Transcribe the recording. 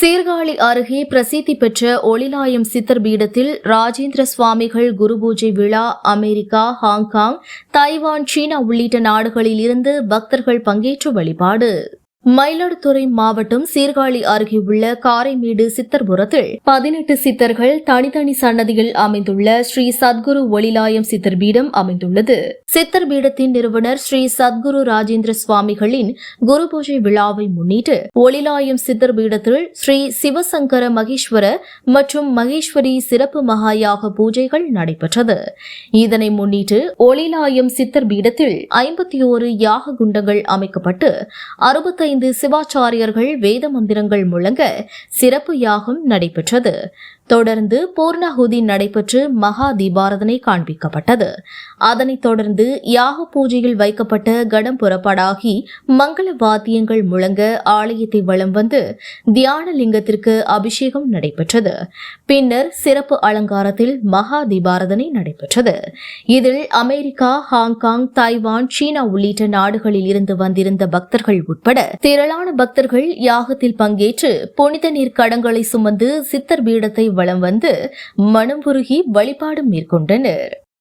சீர்காழி அருகே பிரசித்தி பெற்ற ஒளிலாயம் சித்தர் பீடத்தில் ராஜேந்திர சுவாமிகள் குரு பூஜை விழா அமெரிக்கா ஹாங்காங் தைவான் சீனா உள்ளிட்ட நாடுகளில் இருந்து பக்தர்கள் பங்கேற்று வழிபாடு. மயிலாடுதுறை மாவட்டம் சீர்காழி அருகே உள்ள காரைமேடு சித்தர்புரத்தில் பதினெட்டு சித்தர்கள் தனித்தனி சன்னதியில் அமைந்துள்ள ஸ்ரீ சத்குரு ஒளிலாயம் சித்தர் பீடம் அமைந்துள்ளது. சித்தர் பீடத்தின் நிறுவனர் ஸ்ரீ சத்குரு ராஜேந்திர சுவாமிகளின் குரு பூஜை விழாவை முன்னிட்டு ஒளிலாயம் சித்தர் பீடத்தில் ஸ்ரீ சிவசங்கர மகேஸ்வர மற்றும் மகேஸ்வரி சிறப்பு மகாயாக பூஜைகள் நடைபெற்றது. இதனை முன்னிட்டு ஒளிலாயம் சித்தர் பீடத்தில் ஐம்பத்தி ஓரு யாக குண்டங்கள் அமைக்கப்பட்டு அறுபத்தி அறுபத்தைந்து சிவாச்சாரியர்கள் வேத மந்திரங்கள் முழங்க சிறப்பு யாகம் நடைபெற்றது. தொடர்ந்து பூர்ணாகுதி நடைபெற்று மகா தீபாரதனை காண்பிக்கப்பட்டது. அதனைத் தொடர்ந்து யாக பூஜையில் வைக்கப்பட்ட கடம் புறப்பாடாகி மங்கள வாத்தியங்கள் முழங்க ஆலயத்தை வலம் வந்து தியான லிங்கத்திற்கு அபிஷேகம் நடைபெற்றது. பின்னர் சிறப்பு அலங்காரத்தில் மகா தீபாரதனை நடைபெற்றது. இதில் அமெரிக்கா ஹாங்காங் தைவான் சீனா உள்ளிட்ட நாடுகளில் இருந்து வந்திருந்த பக்தர்கள் உட்பட திரளான பக்தர்கள் யாகத்தில் பங்கேற்று புனித நீர் கடங்களை சுமந்து சித்தர் பீடத்தை வலம் வந்து மனம் உருகி வழிபாடு மேற்கொண்டனர்.